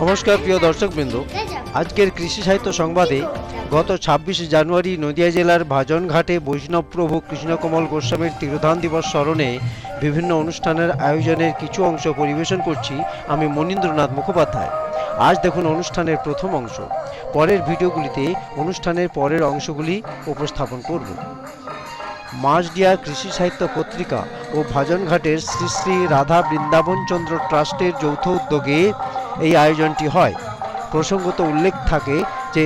নমস্কার, প্রিয় দর্শকবৃন্দ। আজকের কৃষি সাহিত্য সংবাদে গত ছাব্বিশে জানুয়ারি নদিয়া জেলার ভাজনঘাটে বৈষ্ণবপ্রভু কৃষ্ণকমল গোস্বামীর তিরোধান দিবস স্মরণে বিভিন্ন অনুষ্ঠানের আয়োজনের কিছু অংশ পরিবেশন করছি আমি মনীন্দ্রনাথ মুখোপাধ্যায়। আজ দেখুন অনুষ্ঠানের প্রথম অংশ। পরের ভিডিওগুলিতে অনুষ্ঠানের পরের অংশগুলি উপস্থাপন করব। মাঝডিয়া কৃষি সাহিত্য পত্রিকা ও ভাজনঘাটের শ্রী শ্রী রাধা বৃন্দাবনচন্দ্র ট্রাস্টের যৌথ উদ্যোগে এই আয়োজনটি হয়। প্রসঙ্গত উল্লেখ থাকে যে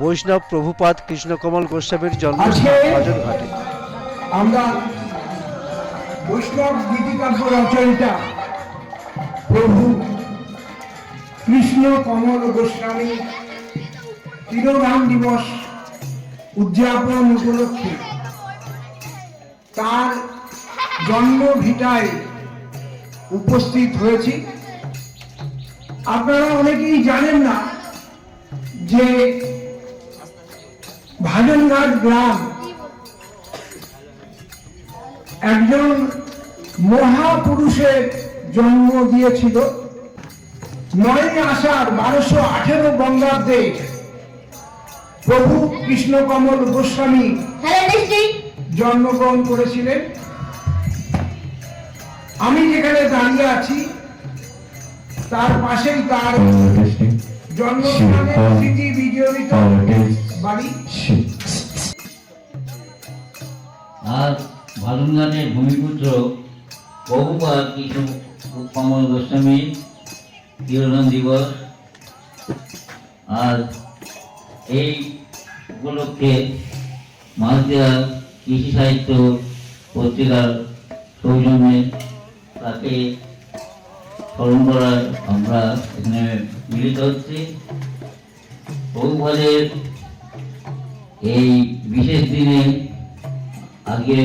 বৈষ্ণব প্রভুপাদ কৃষ্ণকমল গোস্বামীর জন্মস্থান ভাজনঘাটে আমরা বৈষ্ণব গীতিকাব্য রচয়িতা প্রভু কৃষ্ণ কমল গোস্বামী তিরোধান দিবস উদযাপন উপলক্ষে তার জন্ম ভিটায় উপস্থিত হয়েছি। আপনারা অনেকেই জানেন না যে ভাজনঘাট গ্রাম একজন মহাপুরুষের জন্ম দিয়েছিল। নয় আষাঢ় বারোশো আঠেরো বঙ্গাব্দে প্রভু কৃষ্ণকমল গোস্বামী জন্মগ্রহণ করেছিলেন। আমি যেখানে দাঁড়িয়ে আছি তার পাশেই তার জন্মস্থানের স্মৃতি বিজড়িত বাড়ি। আর ভালুঙ্গানের ভূমিপুত্র বহুবার কিছু কমল গোস্বামী তিরোধন দিবস। আর এই উপলক্ষে মালদিয়া কৃষি সাহিত্য পত্রিকার সৌজন্যে তাকে করার আমরা এখানে মিলিত হচ্ছি। বহুবারের এই বিশেষ দিনে আজকে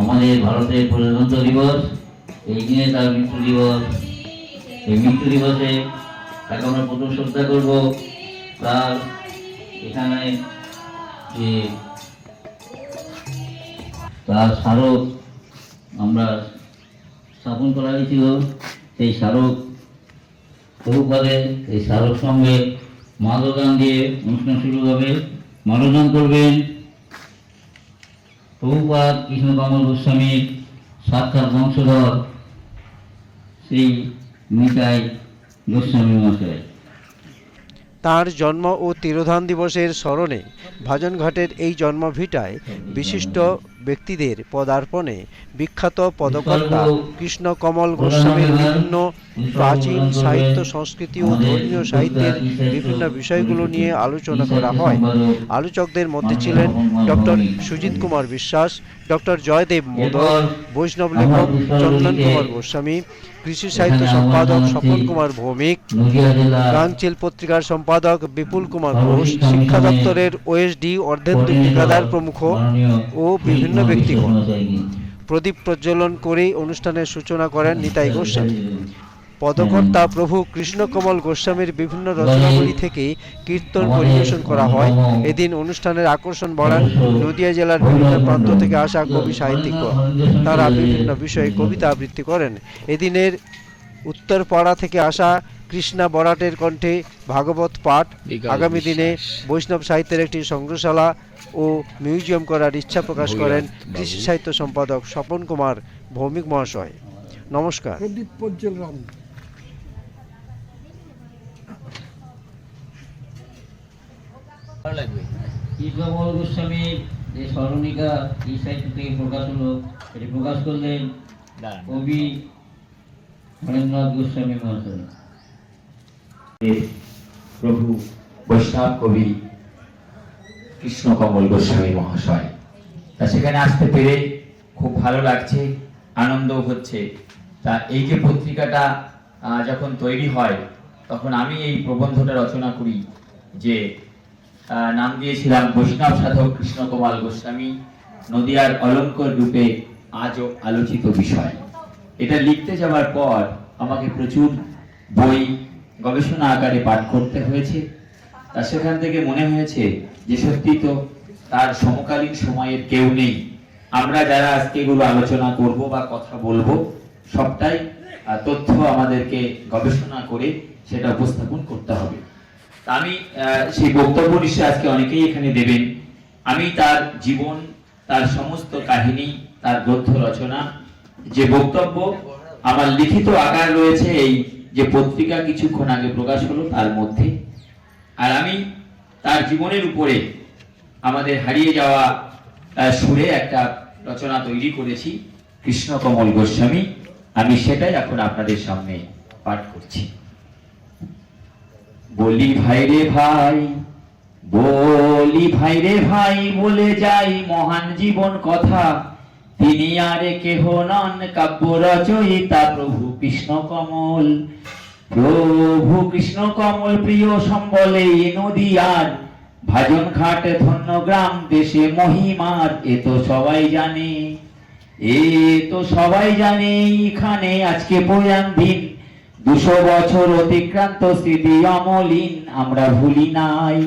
আমাদের ভারতের প্রজাতন্ত্র দিবস, এই দিনে তার মৃত্যু দিবস। এই মৃত্যু দিবসে তাকে আমরা প্রথম শ্রদ্ধা করব। তার এখানে যে তার স্মারক আমরা স্থাপন করা হয়েছিল। সেই স্মারক প্রভুপাদে এই স্মারক সঙ্গে মালদান দিয়ে অনুষ্ঠান শুরু হবে। মালদান করবেন প্রভুপাদ কৃষ্ণকমল গোস্বামীর সাক্ষাৎ বংশধর শ্রী নিতাই গোস্বামী মহাশয়। তার জন্ম ও তিরোধান দিবসের স্মরণে ভাজনঘাটের এই জন্মভিটায় বিশিষ্ট ব্যক্তিদের পদার্পণে বিখ্যাত পদকর্তা কৃষ্ণকমল গোস্বামীর বিভিন্ন প্রাচীন সাহিত্য সংস্কৃতি ও ধর্মীয় সাহিত্যের বিভিন্ন বিষয়গুলো নিয়ে আলোচনা করা হয়। আলোচকদের মধ্যে ছিলেন ডক্টর সুজিত কুমার বিশ্বাস ডক্টর জয়দেব মোদক বৈষ্ণব লেখক চন্দন কুমার গোস্বামী কৃষি সাহিত্য সম্পাদক স্বপন কুমার ভৌমিক গাংচিল পত্রিকার সম্পাদক বিপুল কুমার ঘোষ শিক্ষা দপ্তরের ওএসডি অর্ধেন্দু ঠিকাদার প্রমুখ ও বিভিন্ন ব্যক্তিগণ প্রদীপ প্রজ্বলন করে অনুষ্ঠানের সূচনা করেন নিতাই গোস্বামী। পদকর্তা প্রভু কৃষ্ণকমল গোস্বামীর বিভিন্ন রচনাবলী থেকে কীর্তন পরিবেশন করা হয়। এদিন অনুষ্ঠানের আকর্ষণ বাড়ান নদিয়া জেলার বিভিন্ন প্রান্ত থেকে আসা কবি সাহিত্যিকগণ। তারা বিভিন্ন বিষয়ে কবিতা আবৃত্তি করেন। এদিনের উত্তরপাড়া থেকে আসা কৃষ্ণা বরাটের কণ্ঠে ভাগবত পাঠ। আগামী দিনে বৈষ্ণব সাহিত্যের একটি সংগ্রহশালা ও মিউজিয়াম করার ইচ্ছা প্রকাশ করেন কৃষি সাহিত্য সম্পাদক স্বপন কুমার ভৌমিক মহাশয়। নমস্কার। প্রদীপ প্রজ্জ্বল রাম। কৃষ্ণকমল গোস্বামীর যে স্মরণিকা এই সাহিত্য থেকে প্রকাশ হলো এটি প্রকাশ করলেন কবি হরেন্দ্রনাথ গোস্বামী মহাশয়। প্রভু বৈষ্ণব কবি কৃষ্ণকমল গোস্বামী মহাশয়। তা সেখানে আসতে পেরে খুব ভালো লাগছে আনন্দ হচ্ছে। তা এই যে পত্রিকাটা যখন তৈরি হয়, তখন আমি এই প্রবন্ধটা রচনা করি যে নাম দিয়েছিলাম বৈষ্ণব সাধক কৃষ্ণকমল গোস্বামী, নদিয়ার অলঙ্কর রূপে আজও আলোচিত বিষয়। এটা লিখতে যাওয়ার পর আমাকে প্রচুর বই গবেষণা আকারে পাঠ করতে হয়েছে। তা সেখান থেকে মনে হয়েছে যে সত্যি তো তার সমকালীন সময়ের কেউ নেই। আমরা যারা আজকে এগুলো আলোচনা করব বা কথা বলব, সবটাই তথ্য আমাদেরকে গবেষণা করে সেটা উপস্থাপন করতে হবে। আমি সেই বক্তব্য নিশ্চয় আজকে অনেকেই এখানে দেবেন। আমি তার জীবন, তার সমস্ত কাহিনী, তার গ্রন্থ রচনা, যে বক্তব্য, আমার লিখিত আকার রয়েছে এই যে পত্রিকা কিছুক্ষণ আগে প্রকাশ হলো, তার মধ্যে। আর আমি তার জীবনের উপরে আমাদের হারিয়ে যাওয়া সুরে একটা রচনা তৈরি করেছি কৃষ্ণকমল গোস্বামী। আমি সেটাই এখন আপনাদের সামনে পাঠ করছি। বলি, ভাই রে ভাই, বলি, ভাই রে ভাই, বলে যাই মহান জীবন কথা। তিনি আরে কেহ নন কাব্য রচয়িতা প্রভু কৃষ্ণ কমল। প্রভু কৃষ্ণ কমল প্রিয় সম্বলে এ নদী আর, ভাজন ঘাট ধন্য গ্রাম, দেশে মহিমার এ তো সবাই জানে। এ তো সবাই জানে এখানে আজকে প্রয়াণ দিন। দুশো বছর অতিক্রান্ত স্মৃতি অমলিন, আমরা ভুলি নাই।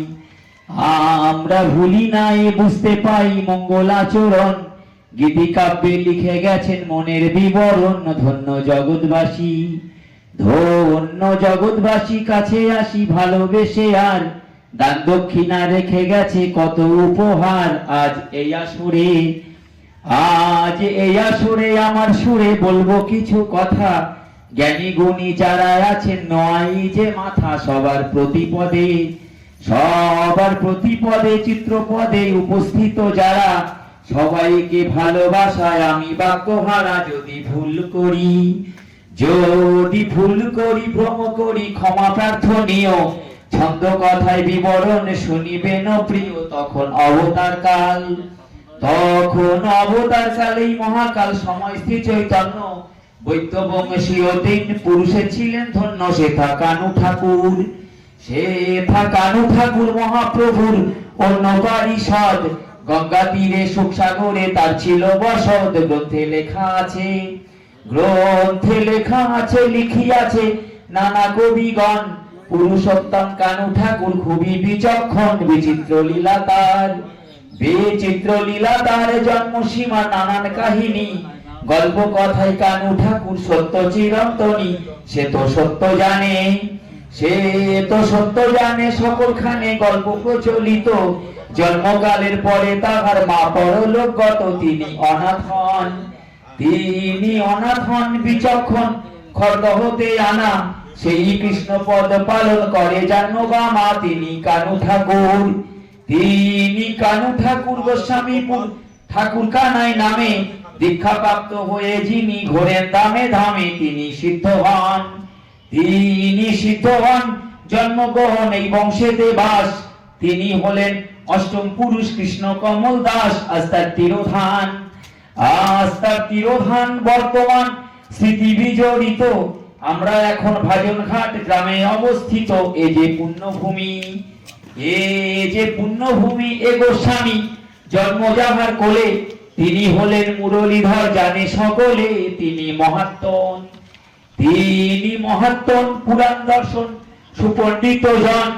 আমরা ভুলি নাই, বুঝতে পাই মঙ্গলাচরণ। গীতি কাব্যে লিখে গেছেন মনের বিবরণ, ধন্য জগৎবাসী। ধন্য জগৎবাসী, কাছে আসি ভালোবেসে আর। দান দক্ষিণা রেখে গেছে কত উপহার, আজ এই আসরে। আজ এই আসরে আমার সুরে বলব কিছু কথা। জ্ঞানী গুণী যারা আছেন, নয় যে মাথা সবার প্রতিপদে। সবার প্রতিপদে, চিত্রপদে উপস্থিত যারা সবাইকে ভালোবাসায় আমি বাক্যহারা যদি ভুল করি, যদি ভুল করি, ভ্রম করি, ক্ষমা প্রার্থনীয়। ছন্দ কথায় বিবরণ শুনিবেন প্রিয়, তখন অবতার কাল। তখন অবতার কালেই মহাকাল, সময় শ্রী চৈতন্য। বৈদ্য বংশীয় পুরুষে ছিলেন ধন্য সেথা কানু ঠাকুর। সেথা কানু ঠাকুর, মহাপ্রভুর অন্য পারিষদ গঙ্গা তীরে সুখসাগরে তার ছিল বসত, গ্রন্থে লেখা আছে, গ্রন্থে লেখা আছে, লিখিয়াছে নানা কবিগণ। পুরুষোত্তম কানু ঠাকুর খুবই বিচক্ষণ, বিচিত্র লীলা তার, বিচিত্র লীলা তার জন্ম সীমা, নানান কাহিনী। গল্প কথায় কানু ঠাকুর সত্য চিরন্তনী, সে তো সত্য জানে, সে তো সত্য জানে, সকলখানে গল্প প্রচলিত। জন্মকালের পরে তাহার মা পরলোকগত তিনি অনাথ হন। তিনি অনাথ হন বিচক্ষণ। খর্গ হতে আনা। সেই কৃষ্ণ পদ পালন করে জানো বা মা তিনি কানু ঠাকুর। তিনি কানু ঠাকুর গোস্বামীপুর ঠাকুর কানাই নামে দীক্ষা প্রাপ্ত হয়ে যিনি ঘোরেন দামে ধামে তিনি সিদ্ধ হন। তিনি সিদ্ধ হন। জন্মগ্রহণ এই বংশেতে বাস তিনি হলেন অষ্টম পুরুষ কৃষ্ণ কমল দাস আস্তার তিরোধান। আস্তার তিরোধান বর্তমান স্মৃতি বিজড়িত। আমরা এখন ভাজন ঘাট গ্রামে অবস্থিত। এ যে পুণ্যভূমি, এ যে পুণ্যভূমি এ গোস্বামী জন্ম যাহার কোলে, তিনি হলেন মুরলীধর জানে সকলে, তিনি মহাত্মন। তিনি মহাত্মন পুরাণ দর্শন, সুপণ্ডিত জন।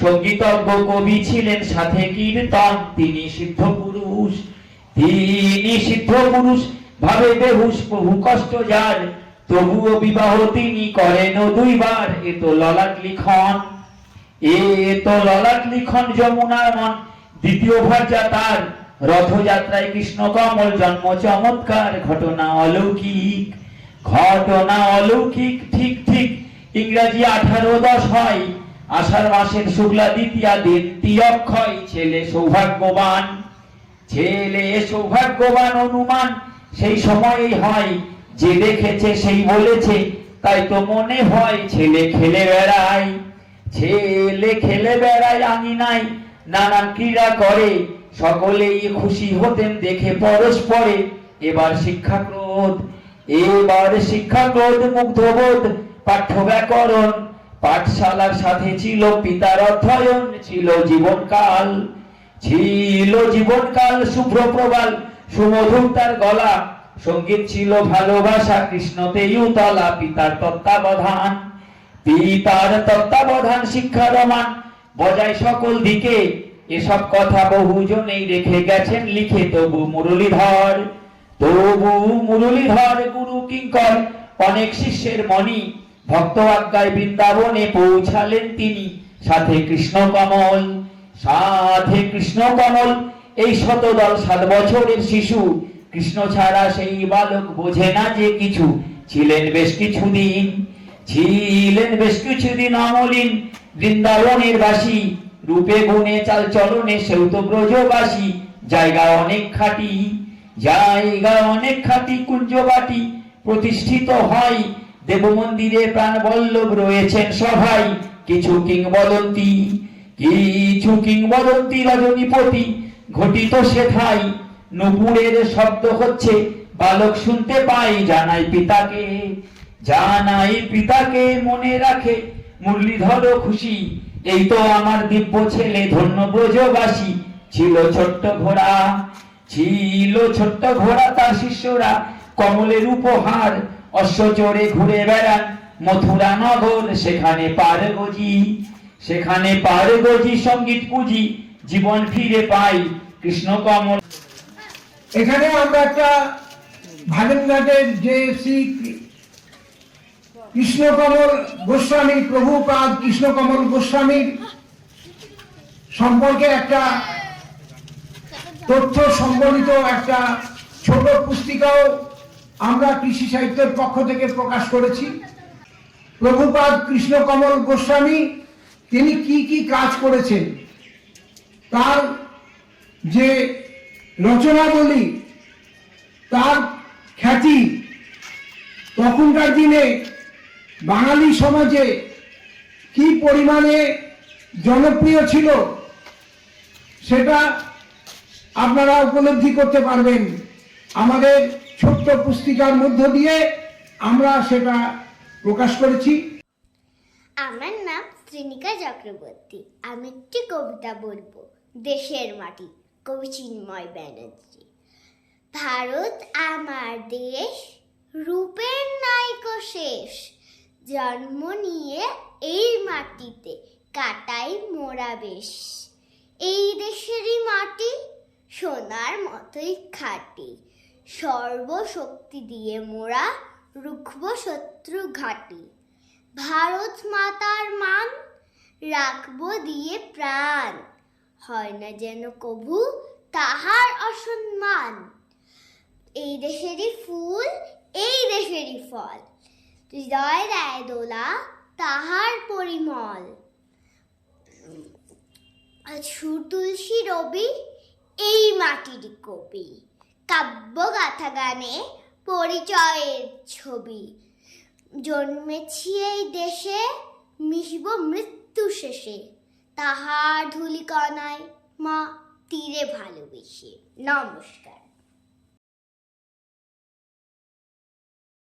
সঙ্গীতজ্ঞ কবি ছিলেন, সাথে কীর্তন। তিনি সিদ্ধ পুরুষ, তিনি সিদ্ধ পুরুষ, ভাবে বেহুশ প্রভু কষ্ট যার। তবুও বিবাহ তিনি করেন দুইবার। এ তো ললাট লিখন, এ তো ললাট লিখন যমুনার মন। দ্বিতীয় ভার্যা তার, রথযাত্রায় কৃষ্ণ কমল, জন্ম চমৎকার, ঘটনা অলৌকিক ঘটনা অলৌকিক, ঠিক ঠিক। ইংরাজি আঠারো দশ হয়। আষাঢ় মাসের শুক্লা দ্বিতীয়া দিন তিয়ক্ষয় ছেলে সৌভাগ্যবান। ছেলে সৌভাগ্যবান অনুমান, সেই সময়ই হয়, যে দেখেছে সেই বলেছে, তাই তো মনে হয় ছেলে খেলে বেড়ায়। ছেলে খেলে বেড়ায় নাই, নানান ক্রীড়া করে, সকলেই খুশি হতেন দেখে পরস্পরে। এবার শিক্ষা ক্রোধ এবার শিক্ষা ক্রোধ মুগ্ধবোধ পাঠ্য ব্যাকরণ পাঠশালার সাথে ছিল পিতার অধ্যয়ন, ছিল জীবনকাল ছিল জীবনকাল শুভ্র প্রবাল সুমধুর তার গলা, সংগীত ছিল ভালোবাসা কৃষ্ণতেই উতলা পিতার তত্ত্বাবধান পিতার তত্ত্বাবধান শিক্ষা রমান বজায় সকল দিকে এসব কথা বহুজনেই রেখে গেছেন লিখে, তবু মুরলীধর তবু মুরলীধর গুরু কিঙ্কর, অনেক শিষ্যের মণি ভক্ত আজ্ঞায় বৃন্দাবনে পৌঁছালেন তিনি। সাথে কৃষ্ণ কমল সাথে কৃষ্ণ কমল, এই শতদল সাত বছরের শিশু। কৃষ্ণ ছাড়া সেই বালক বোঝে না যে কিছু। ছিলেন বেশ কিছুদিন, ছিলেন বেশ কিছুদিন অমলিন। বৃন্দাবনের বাসী, রূপে গুণে চাল চলনে সেও তো ব্রজবাসী। জায়গা অনেক খাটি, জায়গা অনেক খাটি, কুঞ্জবাটি প্রতিষ্ঠিত হয়। দেব মন্দিরে প্রাণ বল্লভ রয়েছেন সভাই কিছু কিংবদন্তি কিছু কিংবদন্তি রজনীপতি ঘটিত সেথাই নুপুরের শব্দ হচ্ছে, বালক শুনতে পাই জানাই পিতাকে জানাই পিতাকে মনে রাখে। মুরলীধর খুশি, এই তো আমার দিব্য ছেলে, ধন্য ব্রজবাসী। ছিল ছোট্ট ঘোড়া, ছিল ছোট্ট ঘোড়া তার শিষ্যরা। কমলের উপহার অশ্ব চড়ে ঘুরে বেড়ান মথুরা নগর, সেখানে পার গজি, সেখানে পার গজি সংগীত পুঁজি, জীবন ফিরে পাই কৃষ্ণ কমল এখানে আমরা একটা ভাগেনঘাটের যে শ্রী কৃষ্ণকমল গোস্বামী, প্রভুপাদ কৃষ্ণকমল গোস্বামীর সম্পর্কে একটা তথ্য, সম্বলিত একটা ছোট পুস্তিকাও আমরা কৃষি সাহিত্যের পক্ষ থেকে প্রকাশ করেছি। প্রভুপাদ কৃষ্ণকমল গোস্বামী, তিনি কি কি কাজ করেছেন? তার যে রচনাবলী, তার খ্যাতি, তখনকার দিনে বাঙালি সমাজে কি পরিমাণে জনপ্রিয় ছিল, সেটা আপনারা উপলব্ধি করতে পারবেন। আমাদের ছোট্ট পুস্তিকার মধ্য দিয়ে আমরা সেটা প্রকাশ করেছি। আমার নাম শ্রীনিকা চক্রবর্তী। আমি একটি কবিতা বলব, দেশের মাটি, কবি চিন্ময় ব্যানার্জি। ভারত আমার দেশ, রূপের নাইকো শেষ। জন্ম নিয়ে এই মাটিতে কাটাই মোরা বেশ। এই দেশেরই মাটি, সোনার মতোই খাঁটি। সর্বশক্তি দিয়ে মোরা রুখব শত্রু ঘাটি। ভারত মাতার মান রাখব দিয়ে প্রাণ। হয় না যেন কভু তাহার অসম্মান। এই দেশেরই ফুল, এই দেশেরই ফল। হৃদয় দেয় দোলা তাহার পরিমল। সুর তুলসী রবি, এই মাটির কবি কাব্য গাথা গানে পরিচয়ের ছবি। জন্মেছি এই দেশে, মিশব মৃত্যু শেষে। তাহার ধুলিকণায় মা তীরে ভালোবেসে। নমস্কার।